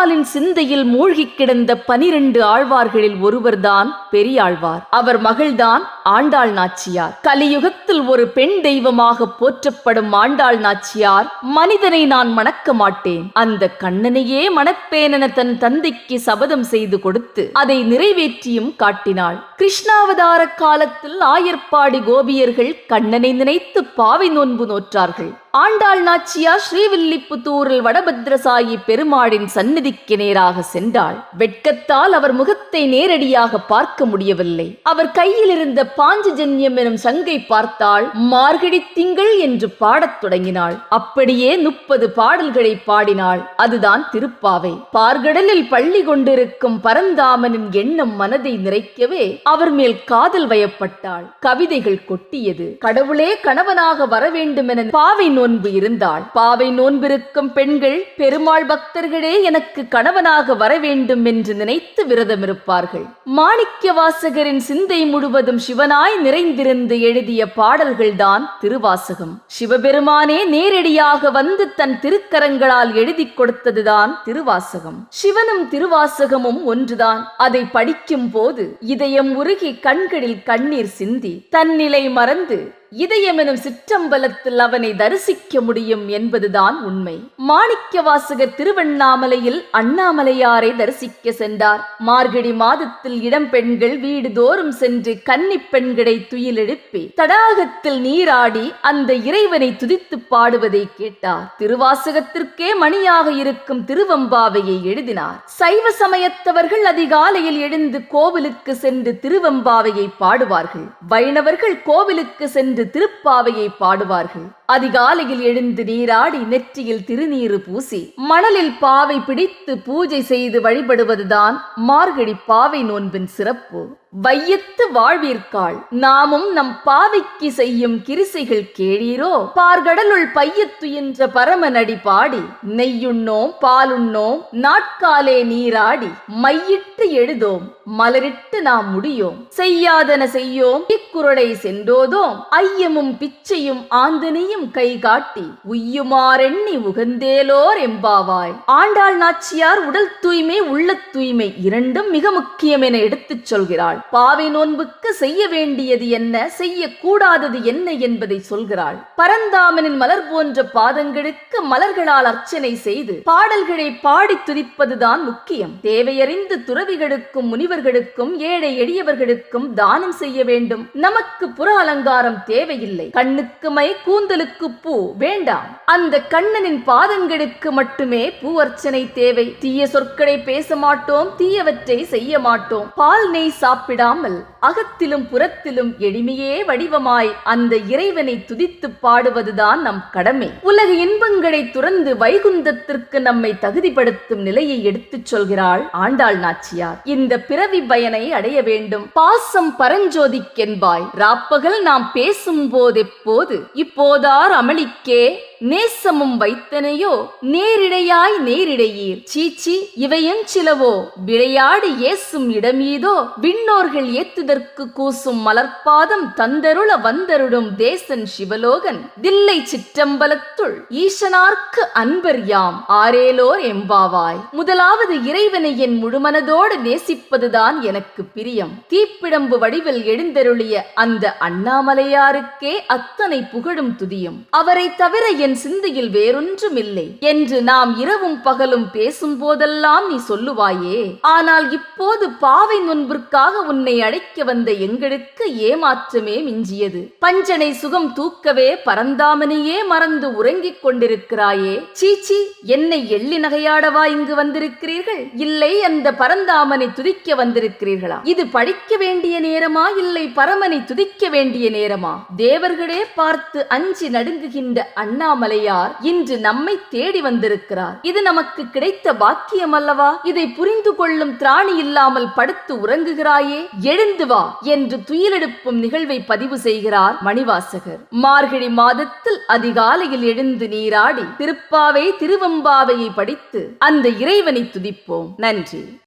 பெருமாளின் சிந்தையில் மூழ்கிக் கிடந்த பனிரெண்டு ஆழ்வார்களில் ஒருவர்தான் பெரியாழ்வார். அவர் மகள்தான் ஆண்டாள் நாச்சியார். கலியுகத்தில் ஒரு பெண் தெய்வமாக போற்றப்படும் ஆண்டாள் நாச்சியார் மனிதனை நான் மணக்க மாட்டேன். அந்த கண்ணனையே மணப்பேனென தன் தந்தைக்கு சபதம் செய்து கொடுத்து அதை நிறைவேற்றியும் காட்டினாள். கிருஷ்ணாவதார காலத்தில் ஆயர்பாடி கோபியர்கள் கண்ணனை நினைத்து பாவை நோன்பு நோற்றார்கள். ஆண்டாள் நாச்சியா ஸ்ரீவில்லிப்புத்தூரில் வடபத்ரசாயி பெருமாளின் சந்நிதிக்கு நேராக சென்றாள். வெட்கத்தால் அவர் முகத்தை நேரடியாக பார்க்க முடியவில்லை. அவர் கையில் இருந்த பாஞ்சஜன்யம் எனும் சங்கை பார்த்தாள் மார்கழி திங்கள் என்று பாடத் தொடங்கினாள். அப்படியே முப்பது பாடல்களை பாடினாள். அதுதான் திருப்பாவை. பார்கடலில் பள்ளி கொண்டிருக்கும் பரந்தாமனின் எண்ணம் மனதை நிறைக்கவே அவர் மேல் காதல் வயப்பட்டாள். கவிதைகள் கொட்டியது. கடவுளே கணவனாக வர வேண்டும் என பாவை நோன்பு இருந்தாள் பாவை நோன்பிருக்கும் பெண்கள் பெருமாள் பக்தர்களே எனக்கு கணவனாக வர வேண்டும் என்று நினைத்து விரதம் இருப்பார்கள். மாணிக்க வாசகரின் சிந்தை முழுவதும் சிவனாய் நிறைந்திருந்து எழுதிய பாடல்கள்தான் திருவாசகம். சிவபெருமானே நேரடியாக வந்து தன் திருக்கரங்களால் எழுதி கொடுத்ததுதான் திருவாசகம். சிவனும் திருவாசகமும் ஒன்றுதான். அதை படிக்கும் போது இதயம் உருகி கண்களில் கண்ணீர் சிந்தி தன்னிலை மறந்து இதயமெனும் சிற்றம்பலத்தில் அவனை தரிசிக்க முடியும் என்பதுதான் உண்மை. மாணிக்க வாசகர் திருவண்ணாமலையில் அண்ணாமலையாரை தரிசிக்க சென்றார். மார்கழி மாதத்தில் இடம்பெண்கள் பெண்கள் வீடு தோறும் சென்று கன்னி பெண்களை துயிலெழுப்பி தடாகத்தில் நீராடி அந்த இறைவனை துதித்து பாடுவதை கேட்டார். திருவாசகத்திற்கே மணியாக இருக்கும் திருவம்பாவையை எழுதினார். சைவ சமயத்தவர்கள் அதிகாலையில் எழுந்து கோவிலுக்கு சென்று திருவம்பாவையை பாடுவார்கள். வைணவர்கள் கோவிலுக்கு சென்று என்று திருப்பாவையை பாடுவார்கள். அதிகாலையில் எழுந்து நீராடி நெற்றியில் திருநீறு பூசி மணலில் பாவை பிடித்து பூஜை செய்து வழிபடுவதுதான் மார்கழி பாவை நோன்பின் சிறப்பு. வையத்து வாழ்வீர்காள் நாமும் நம் பாவைக்கு செய்யும் கிரிசைகள் கேளீரோ? பார்கடலுள் பையத்து என்ற பரமநடி பாடி நெய்யுண்ணோம் பாலுண்ணோம் நாட்காலே நீராடி மையிட்டு எழுதோம் மலரிட்டு நாம் முடியோம். செய்யாதன செய்யோம் இக்குறளை சென்றோதோம் ஐயமும் பிச்சையும் ஆந்தனையும் கை காட்டி உய்யுமாறெண்ணி உகந்தேலோர் எம்பாவாய். ஆண்டாள் நாச்சியார் உடல் தூய்மை உள்ள தூய்மை இரண்டும் மிக முக்கியம் என எடுத்துச் சொல்கிறாள். பாவை நோன்புக்கு செய்ய வேண்டியது என்ன செய்யக்கூடாதது என்ன என்பதை சொல்கிறாள். பரந்தாமனின் மலர் போன்ற பாதங்களுக்கு மலர்களால் அர்ச்சனை செய்து பாடல்களை பாடி துதிப்பதுதான் முக்கியம். தேவையறிந்து துறவிகளுக்கும் முனிவர்களுக்கும் ஏழை எளியவர்களுக்கும் தானம் செய்ய வேண்டும். நமக்கு புற அலங்காரம் தேவையில்லை. கண்ணுக்கு மை கூந்தலுக்கு பூ வேண்டாம். அந்த கண்ணனின் பாதங்களுக்கு மட்டுமே பூ அர்ச்சனை தேவை. தீய சொற்களை பேச மாட்டோம் தீயவற்றை செய்ய மாட்டோம். பால் நெய் சாப்பிடாமல் அகத்திலும் புறத்திலும் எளிமையே வடிவமாய் அந்த இறைவனை துதித்து பாடுவதுதான் நம் கடமை. உலக இன்பங்களை துறந்து வைகுந்தத்திற்கு நம்மை தகுதிப்படுத்தும் நிலையை எடுத்துச் சொல்கிறாள் ஆண்டாள் நாச்சியார். இந்த பிறவி பயனை அடைய வேண்டும். பாசம் பரஞ்சோதிக்கென்பாய். ராப்பகல் நாம் பேசும் போதெப்போது இப்போதார் அமளிக்கே நேசமும் வைத்தனையோ நேரிடையாய் நேரிடையீர். சீச்சி இவையும் சிலவோ விளையாடு ஏசும் இடமீதோ விண்ணோர்கள் ஏத்துதற்கு கூசும் மலர்பாதம் தந்தருள வந்தருடும் தேசன் சிவலோகன். தில்லை சிற்றம்பலத்துள் ஈசனார்க்கு அன்பர் யாம் ஆரேலோர் எம்பாவாய். முதலாவது இறைவனை என் முழுமனதோடு நேசிப்பதுதான் எனக்கு பிரியம். தீப்பிடம்பு வடிவில் எழுந்தருளிய அந்த அண்ணாமலையாருக்கே அத்தனை புகழும் துதியும். அவரை தவிர என் சிந்தையில் வேறொன்றும் இல்லை என்று நாம் இரவும் பகலும் பேசும் போதெல்லாம் நீ சொல்லுவாயே. ஆனால் இப்போது பாவை நொன்பிற்காக உன்னை அழைக்க வந்த எங்களுக்கு ஏமாற்றமே மிஞ்சியது. பஞ்சனை சுகம் தூக்கவே பரந்தாமனையே மறந்து உறங்கிக் கொண்டிருக்கிறாயே. சீச்சி என்னை எள்ளி நகையாடவா இங்கு வந்திருக்கிறீர்கள்? இல்லை அந்த பரந்தாமனை துதிக்க வந்திருக்கிறீர்களா? இது படிக்க வேண்டிய நேரமா? இல்லை பரமனை துதிக்க வேண்டிய நேரமா? தேவர்களே பார்த்து அஞ்சி நடுங்குகின்ற அண்ணாமலையார் இன்று நம்மை தேடி வந்திருக்கிறார். இது நமக்கு கிடைத்த பாக்கியம் அல்லவா? இதை புரிந்து கொள்ளும் திராணி இல்லாமல் படுத்து உறங்குகிறாயே? எழுந்து வா என்று துயிலெடுப்பும் நிகழ்வை பதிவு செய்கிறார் மணிவாசகர். மார்கழி மாதத்தில் அதிகாலையில் எழுந்து நீராடி திருப்பாவை திருவம்பாவையை படித்து அந்த இறைவனை துதிப்போம். நன்றி.